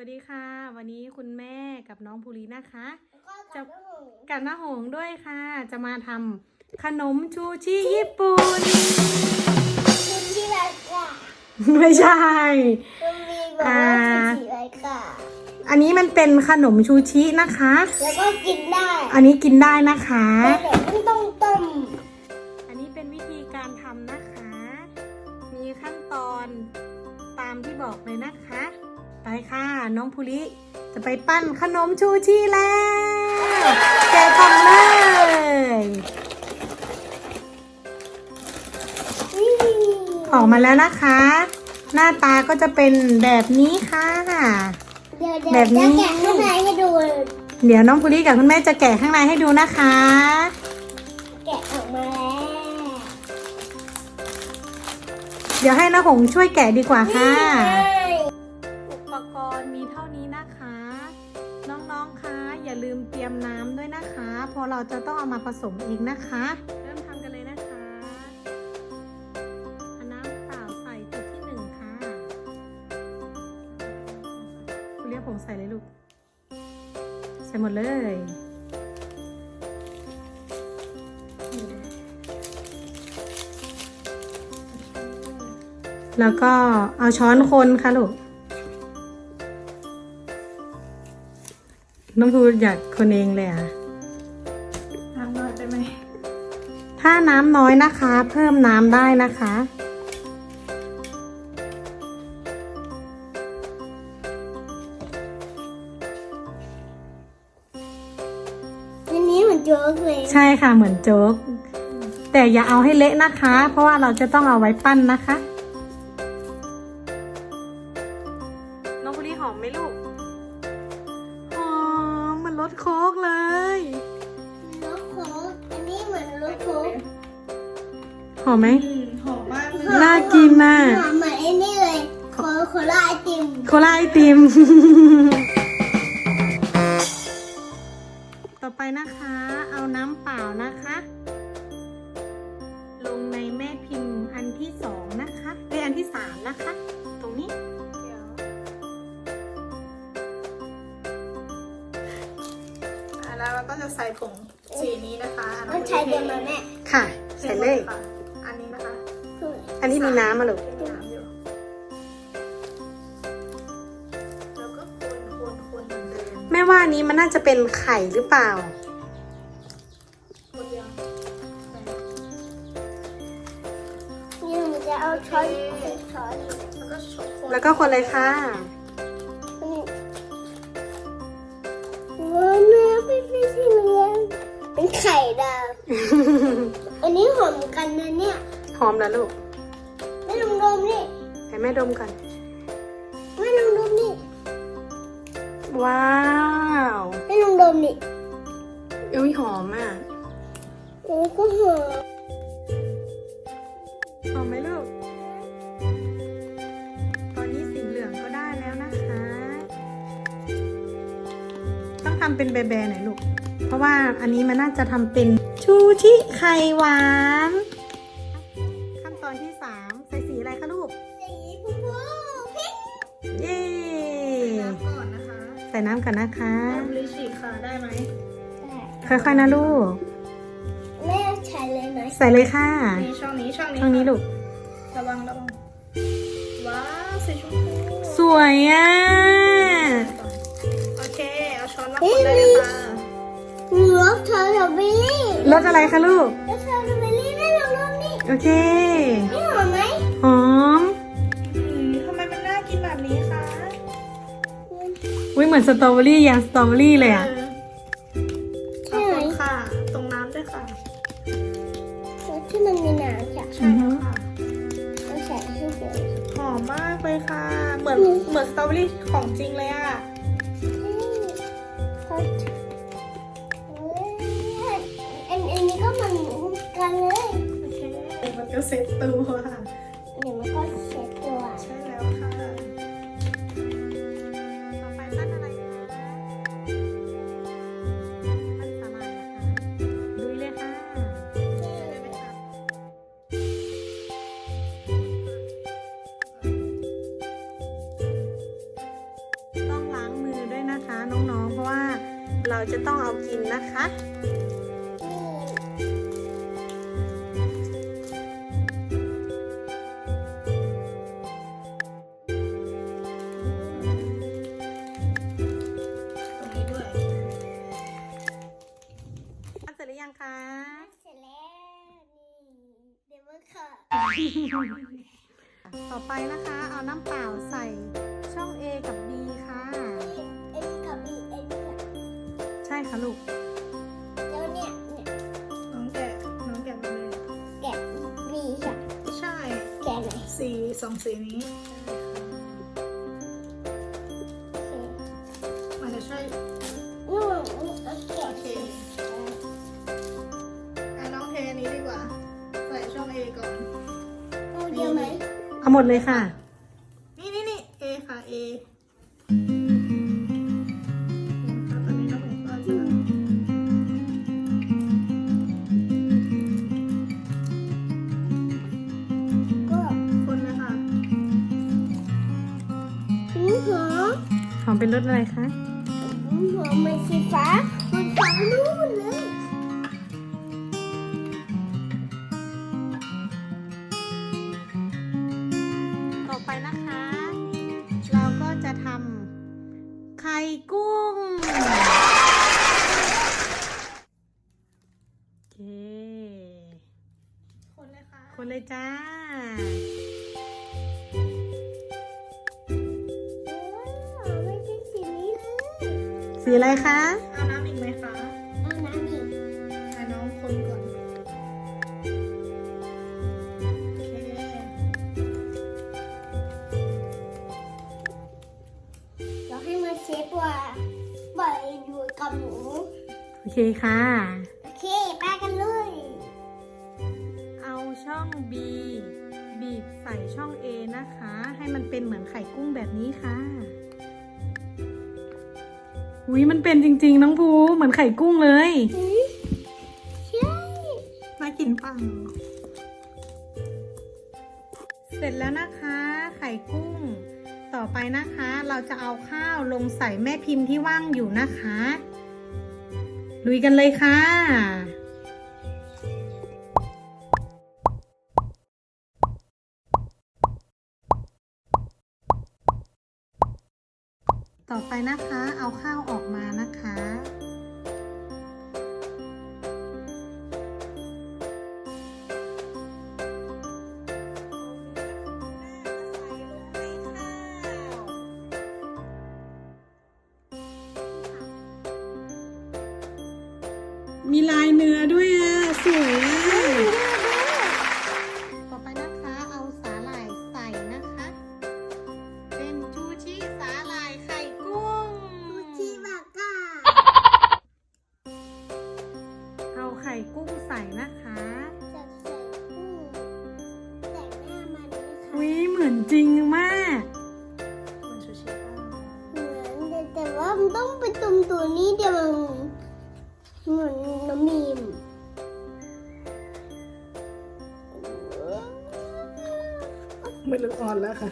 วัสดีค่ะ วันนี้คุณแม่กับน้องภูรินะคะแล้วก็กับน้ำหงส์กับน้าหงด้วยค่ะ จะมาทำขนมชูชีญี่ปุ่นคือที่ไรก่ะไม่ใช่มันมีบอกว่าคือที่ไรก่ะอันนี้มันเป็นขนมชูชินะคะ แล้วก็กินได้ อันนี้กินได้นะคะแต่เดี๋ยวมันต้องต้ม อันนี้เป็นวิธีการทำนะคะ มีขั้นตอนตามที่บอกเลยนะคะ ไปค่ะ น้องภูริจะไปปั้นขนมชูชีแล้วแกะกล่องเลยนี่ออกมาแล้วนะคะ หน้าตาก็จะเป็นแบบนี้ค่ะ เดี๋ยวแบเดี๋ยวบนี้ จะแกะข้างในให้ดู เดี๋ยวน้องภูริกับคุณแม่จะแกะข้างในให้ดูนะคะ แกะออกมาแล้วเดี๋ยวให้น้าหงช่วยแกะดีกว่าค่ะ นี่ไง มาผสมเองนะคะ เริ่มทำกันเลยนะคะเอาน้ำเปล่าใส่จุดที่หนึ่งค่ะคุณเรียกผงใส่เลยลูก ใส่หมดเลยแล้วก็เอาช้อนคนค่ะลูก น้องพูอยากคนเองเลยอะ ถ้าน้ำน้อยนะคะ เพิ่มน้ำได้นะคะ อันนี้เหมือนโจ๊กเลย ใช่ค่ะเหมือนโจ๊ก แต่อย่าเอาให้เละนะคะ เพราะว่าเราจะต้องเอาไว้ปั้นนะคะน้องบุรีหอมไหมลูกหอมมันรสโค้กเลย อมไหมอืมหอมมากเลยน่ากินมากหอมเหมือนไอ้นี่เลยโคโคลาไอติมโคลาไอติม ต่อไปนะคะ เอาน้ำเปล่านะคะ ลงในแม่พิมพ์อันที่สองนะคะเอ้ยอันที่สามนะคะ ตรงนี้เดี๋ยวอะแล้วเราก็จะใส่ผงสีนี้นะคะะมันใช้เดียวมาแม่ ค่ะ ใส่เลย ที่มีน้ำมาลูกมีน้ำอยู่แล้วก็คนคนคนเหมือนเดิมแม่ว่าอันนี้มันน่าจะเป็นไข่หรือเปล่าคนเดียวใส่นี่มันจะเอาช้อนช้อนแล้วก็ชกคนแล้วก็คนเลยค่ะนี่ว้าวเนื้อเป็นสีเหลืองเป็นไข่ดาว อันนี้หอมกันนะเนี่ย หอมแล้วลูกไม่ ลองดมนี่ให้แม่ดมก่อนไม่ลองดมนี่ว้าวไม่ลองดมนี่อุ้ยหอมอะโอ้ก็หอมหอมไหมลูก ตอนนี้สีเหลืองก็ได้แล้วนะคะ ต้องทำเป็นแบๆหน่อยลูก เพราะว่าอันนี้มันน่าจะทำเป็นชูชิไข่หวานขั้น ส่น้ำกันนะคะ น้ำลิชิค่ะได้ไหมค่อยๆนะลูก แม่ใช้เลยไหมใส่เลยค่ะ นี่ช่องนี้ช่องนี้ตรงนี้ลูก ระวังระวัง ว้าวสีชมพูสวยอะ โอเค เอาช้อนมาคนได้เลยค่ะรสสตรอเบอรี่รสอะไรคะลูกรสสตรอเบอรี่ไม่ลองดมนี่โอเค เหมือนสตรอเบอรี่ยางสตรอเบอรี่เลยอะขอบคุณค่ะ ตรงน้ำด้วยค่ะที่มันมีน้ำจ้ะใช่แล้วค่ะเอาใส่ให้เดี๋ยวหอมมากเลยค่ะ เหมือนเหมือนสตรอเบอรี่ของจริงเลยอะเขาอันอันนี้ก็เหมันกันเลยโอเคมันก็เซ็ตตัวค่ะเดี๋ยวมันก็เช็ดตั จะต้องเอากินนะคะ ตรงนี้ด้วยเสร็จหรือยังคะ เสร็จแล้วนี่เดี๋ยวมาค่ะ ต่อไปนะคะ เอาน้ำเปล่าใส่ ค่ะลูก แล้วเนี่ยเนี่ยน้องแกะน้องแกะมาเลยแกะบีค่ะใช่ แกะหน่อยสีสองสีนี้โอเคมันจะช่วยนู่นนี่เอาแกะโอเคอะน้องเทอันนี้ดีกว่า ใส่ช่อง A ก่อน เอาเดียวไหม เอาหมดเลยค่ะ เป็นรสอะไรคะหูหอมมันสีฟ้ามันฟ้านู่นเลยต่อไปนะคะ เราก็จะทำไข่กุ้งโอเคคนเลยค่ะ คนเลยจ้า สีอะไรคะเอาน้ำอีกไหมคะเอาน้ำอีกให้น้องคนก่อนโอเคเราให้มันเชฟว่าบ่อยอยู่กับหนู โอเคค่ะ โอเค ไปกันเลย เอาช่อง B บีบใส่ช่อง A นะคะ ให้มันเป็นเหมือนไข่กุ้งแบบนี้ค่ะ อุ้ยมันเป็นจริง ๆ น้องภูเหมือนไข่กุ้งเลยใช่น่ากินปังเสร็จแล้วนะคะ ไข่กุ้ง ต่อไปนะคะ เราจะเอาข้าวลงใส่แม่พิมพ์ที่ว่างอยู่นะคะ ลุยกันเลยค่ะ ต่อไปนะคะเอาข้าวออกมานะคะ มีลายเนื้อด้วย อุ้ยเหมือนจริงมากมันชูชิปังเหมือนแต่แต่ว่ามันต้องเป็นตรงตัวนี้เดี๋ยวมันเหมือนน้ำมีมไม่รู้อ่อนแล้วค่ะ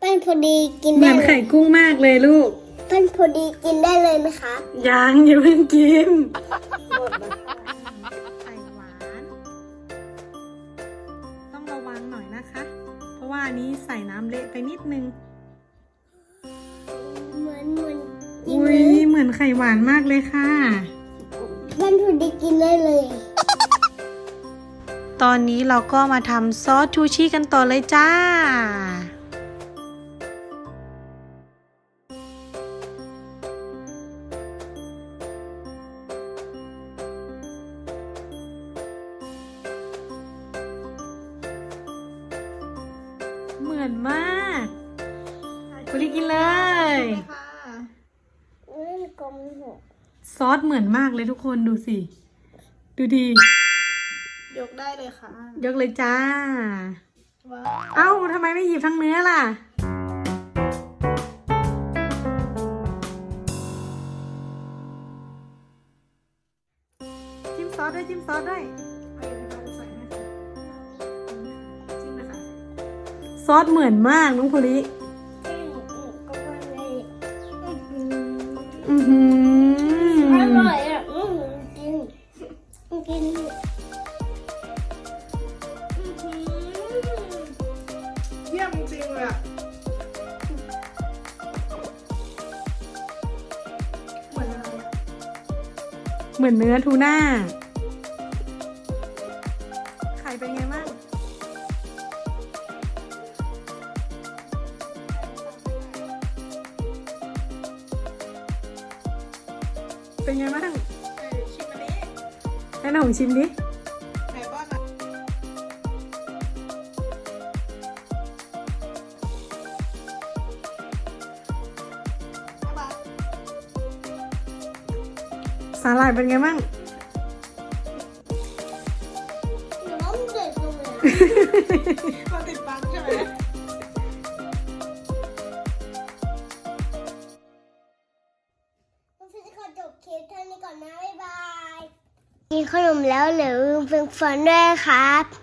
ปั้นพอดีกินเหมืได้อนเลไข่ยกุ้งมากเลยลูก ปั้นพอดีกินได้เลยไหมคะยังอย่าเพิ่งกิน หมดแล้วค่ะไข่หวาน ต้องระวังหน่อยนะคะ เพราะว่าอันนี้ใส่น้ำเละไปนิดนึง เหมือนเหมือนกินอุ้เลยยเหมือนไข่หวานมากเลยค่ะปั้นพอดีกินได้เลย ตอนนี้เราก็มาทำซอสชูชีกันต่อเลยจ้า เหมือนมากคุณลิกินเลยค่ะเล่นกลมหกซอสเหมือนมากเลยทุกคนดูสิ ดูดี ยกได้เลยค่ะ ยกเลยจ้าว้าวเอ้าทำไมไม่หยิบทั้งเนื้อล่ะจิ้มซอสด้วยจิ้มซอสด้วย ซอสเหมือนมากน้องภูริก็ว่าเลยอือหืออร่อยอะอืมกินกินเยี่ยมจริงเลยอะเหมือนอะไรอะเหมือนเนื้อทูน่า เป็นไงบ้างเออชิมอันนี้ให้น้องชิมดิไหนป้อนมาบ๊ายบายสาหร่ายเป็นไงบ้างน้องเด็ดตรงเลยมาติดฟันใช่ไหม แล้วอย่ายกินขนมแล้วหรือเพิ่งฟันด้วยครับ